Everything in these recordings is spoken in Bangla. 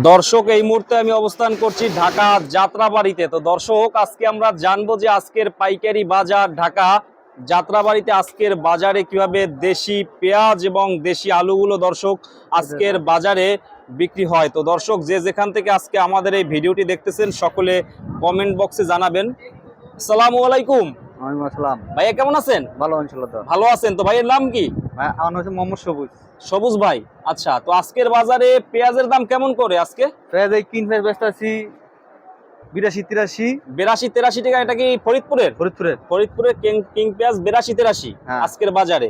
দর্শক এই মুহূর্তে আমি অবস্থান করছি ঢাকা যাত্রাবাড়িতে। তো দর্শক আজকে আমরা জানব যে আজকের পাইকারি বাজার ঢাকা যাত্রাবাড়িতে আজকের বাজারে কীভাবে দেশি পেঁয়াজ এবং দেশি আলুগুলো দর্শক আজকের বাজারে বিক্রি হয়। তো দর্শক যে যেখান থেকে আজকে আমাদের এই ভিডিওটি দেখতেছেন সকলে কমেন্ট বক্সে জানাবেন। আসসালামু আলাইকুম। ভাইয়া কেমন আছেন? ভালো ভালো আছেন। তো ভাইয়ের নাম কি? আমার নাম হচ্ছে মোহাম্মদ সবুজ। সবুজ ভাই আচ্ছা তো আজকের বাজারে পেঁয়াজের দাম কেমন করে আজকে? পেঁয়াজ এই কিনতে ব্যস্ত আছি বিরাশি তিরাশি। বিরাশি তেরাশি টাকা এটা কি ফরিদপুরের? ফরিদপুরের। ফরিদপুরের কিং কিং পেঁয়াজ বিরাশি তেরাশি হ্যাঁ। আজকের বাজারে।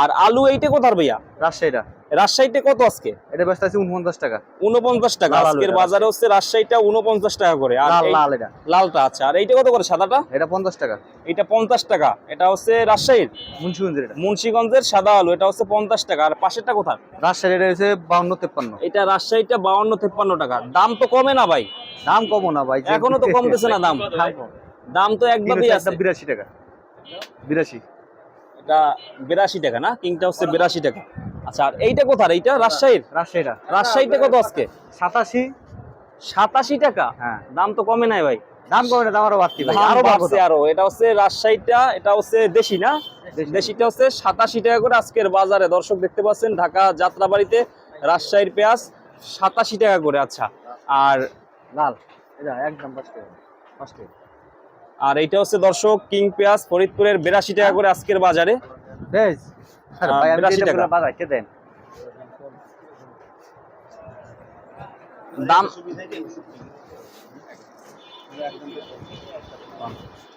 আর আলু এইটা কোথার ভাইয়া? রাজশাহীটা। রাজশাহীতে কত আজকে? এটা ব্যস্ত আছে উনপঞ্চাশ টাকা। উনপঞ্চাশ টাকা। আজকের বাজারে হচ্ছে রাজশাহীটা উনপঞ্চাশ টাকা করে। আর লাল এটা। লালটা আছে। আর এইটা কত করে সাদাটা? এটা পঞ্চাশ টাকা। এটা পঞ্চাশ টাকা। এটা হচ্ছে রাজশাহীর? মুন্সিগঞ্জের এটা। মুন্সিগঞ্জের সাদা আলু। এটা হচ্ছে পঞ্চাশ টাকা। আর পাশেরটা কোথার রাজশাহীর এটা হচ্ছে বাউন্ন তেপ্পান্ন। এটা রাজশাহীটা বাউন্ন তেপ্পান্ন টাকা। দাম তো কমে না ভাই। দাম কমো না ভাই এখনও তো কমতেছে না দাম। দাম তো একদমই আছে। একটা বিরাশি টাকা। বিরাশি। এটা বিরাশি টাকা না? কিংটা হচ্ছে বিরাশি টাকা। আচ্ছা আর এইটা কোথার? এইটা রাজশাহীর? রাজশাহীটা রাজশাহীতে কত আজকে? সাতাশি। সাতাশি টাকা? হ্যাঁ। দাম তো কমে নাই ভাই। দাম কমে না দাম আরও বাড়তি ভাই আরও বাড়ছে আরও। এটা হচ্ছে রাজশাহীটা এটা হচ্ছে দেশি না? দেশিটা হচ্ছে সাতাশি টাকা করে আজকের বাজারে। দর্শক দেখতে পাচ্ছেন ঢাকা যাত্রাবাড়িতে রাজশাহীর পেঁয়াজ সাতাশি টাকা করে আচ্ছা। আর লাল এটা একদম পাঁচ টাকা পাঁচ টাকা আর এইটা হচ্ছে দর্শক কিং পেঁয়াজ ফরিদপুরের বিরাশি টাকা করে আজকের বাজারে। বেশ। আরে ভাই আমি এটা পুরো বাজার দেন? দাম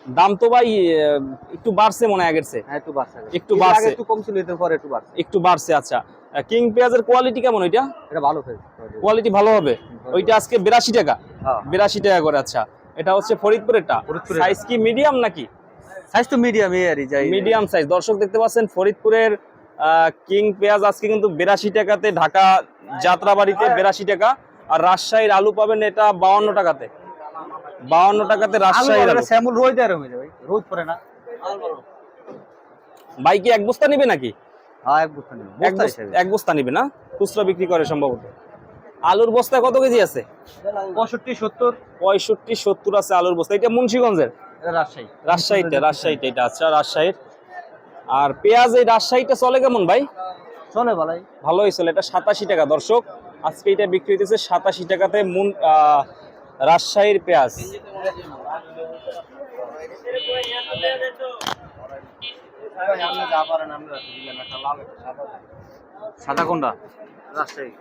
দাম তো ভাই একটু বাড়ছে মনে হয় আগের চেয়ে। হ্যাঁ একটু বাড়ছে একটু বাড়ছে। একটু কম ছিল এর পরে একটু বাড়ছে। একটু বাড়ছে আচ্ছা। কিং পেঁয়াজের কোয়ালিটি কেমন ওইটা? এটা ভালো কোয়ালিটি ভালো হবে? ওইটা আজকে বিরাশি টাকা। হ্যাঁ। বিরাশি টাকা করে আচ্ছা। এটা হচ্ছে ফরিদপুরেরটা। ফরিদপুরের। সাইজ কি মিডিয়াম নাকি? সাইজ তো মিডিয়াম আর যাই মিডিয়াম সাইজ দর্শক দেখতে পাচ্ছেন ফরিদপুরের কিং পেঁয়াজ আজকে কিন্তু বিরাশি টাকাতে ঢাকা যাত্রাবাড়িতে বিরাশি টাকা। আর রাজশাহীর আলু পাবেন এটা বাউন্ন টাকাতে। বাউন্ন টাকাতে রাজশাহীর আলু। স্যামুল রোজ দেয় হয়ে যাবে রোজ পরে না। ভাই কি এক বস্তা নিবে নাকি? হ্যাঁ এক বস্তা নেবে না? খুচরা বিক্রি করে সম্ভবত। আলুর বস্তা কত কেজি আছে? পঁয়ষট্টি সত্তর। পঁয়ষট্টি সত্তর আছে আলুর বস্তা। এটা মুন্সিগঞ্জের? রাজশাহী। রাজশাহীতে রাজশাহীতে এটা আচ্ছা রাজশাহীর। আর পেঁয়াজ এই রাজশাহীটা চলে কেমন ভাই? চলে ভালাই। ভালোই চলে এটা সাতাশি টাকা দর্শক। আজকে এটা বিক্রি হইতেছে সাতাশি টাকাতে মুন রাজশাহীর পেঁয়াজ। সাদা কোনটা? রাজশাহী।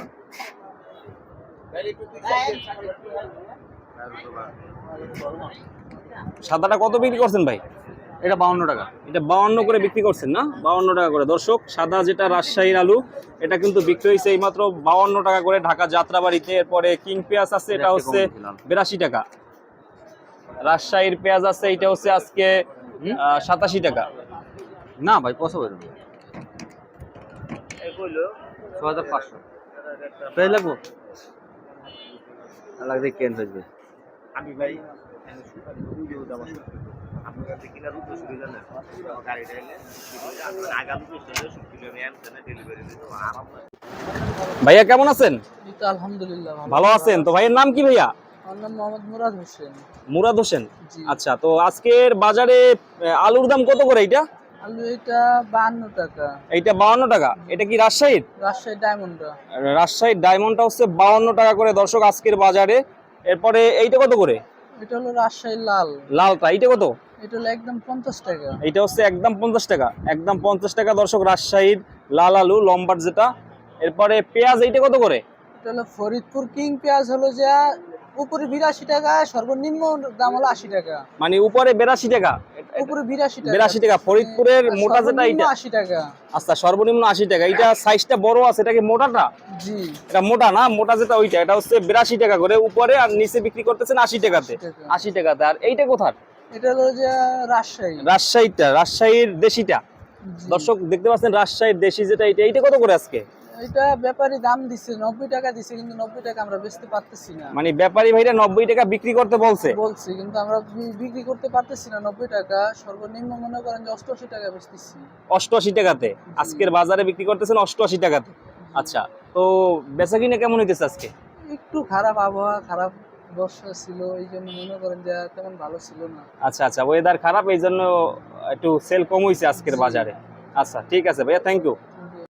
সাদাটা কত বিক্রি করছেন ভাই? এটা বাউন্ন টাকা। এটা বাউন্ন করে বিক্রি করছেন না? বাউন্ন টাকা করে। দর্শক সাদা যেটা রাজশাহীর আলু এটা কিন্তু বিক্রি হয়েছে এইমাত্র বাউন্ন টাকা করে ঢাকা যাত্রাবাড়িতে। এরপরে কিং পেঁয়াজ আছে এটা হচ্ছে বিরাশি টাকা। রাজশাহীর পেঁয়াজ আছে এটা হচ্ছে আজকে সাতাশি টাকা। না ভাই পসিবল ছ হাজার পাঁচশো। লাগবে? কেন থাকবে? আমি ভাই আপনার জানেন? গাড়িটা এলে আগামী ডেলিভারি না ভাইয়া কেমন আছেন? আলহামদুলিল্লাহ ভালো আছেন। তো ভাইয়ের নাম কি ভাইয়া? নাম মোহাম্মদ মুরাদ হোসেন। মুরাদ হোসেন? আচ্ছা তো আজকের বাজারে আলুর দাম কত করে এইটা? আলু এটা বাহান্ন টাকা। এইটা বাউন্ন টাকা। এটা কি রাজশাহীর? রাজশাহী ডায়মন্ডটা। রাজশাহীর ডায়মন্ডটা হচ্ছে বাউন্ন টাকা করে। দর্শক আজকের বাজারে এরপরে এইটা কত করে? এটা হলো রাজশাহী লাল। লালটা এইটা কত? এটা হলো একদম পঞ্চাশ টাকা। এইটা হচ্ছে একদম পঞ্চাশ টাকা। একদম পঞ্চাশ টাকা দর্শক রাজশাহীর লাল আলু লম্বার যেটা। এরপরে পেঁয়াজ এইটা কত করে? এটা হলো ফরিদপুর কিং পেঁয়াজ হলো যা উপরে বিরাশি টাকা সর্বনিম্ন দাম হলো আশি টাকা। মানে উপরে বিরাশি টাকা। উপরে বিরাশি টাকা। বিরাশি টাকা। ফরিদপুরের মোটা যেটা এইটা আশি টাকা। আচ্ছা সর্বনিম্ন আশি টাকা। এইটা সাইজটা বড় আছে এটা কি মোটাটা? জি। এটা মোটা না? মোটা যেটা ওইটা। এটা হচ্ছে বিরাশি টাকা করে উপরে আর নিচে বিক্রি করতেছেন আশি টাকাতে। 80 আশি টাকাতে। আর এইটা কোথার? এটা হলো যে রাজশাহী। রাজশাহীটা রাজশাহীর দেশিটা। দর্শক দেখতে পাচ্ছেন রাজশাহীর দেশি যেটা এইটা এইটা কত করে আজকে? এটা ব্যাপারী দাম নব্বই টাকা কিন্তু নব্বই টাকা আমরা বেচতে পারতেছি না। মানে ব্যাপারী ভাইরা নব্বই টাকা বিক্রি করতে বলছে। বলছি কিন্তু আমরা বিক্রি করতে পারতেছি না নব্বই টাকা। সর্বনিম্ন মনে করেন যে অষ্টআশি টাকা বেচতেছি। অষ্টআশি টাকাতে? আজকের বাজারে বিক্রি করতেছেন অষ্টআশি টাকাতে? আচ্ছা তো বেচা কিনা কেমন হইতেছে আজকে? একটু একটু খারাপ আবহাওয়া খারাপ বর্ষা ছিল এই জন্য মনে করেন যে তেমন ভালো ছিল না। আচ্ছা আচ্ছা ওয়েদার খারাপ এই জন্য একটু সেল কম হয়েছে আজকের বাজারে। আচ্ছা ঠিক আছে ভাইয়া থ্যাংক ইউ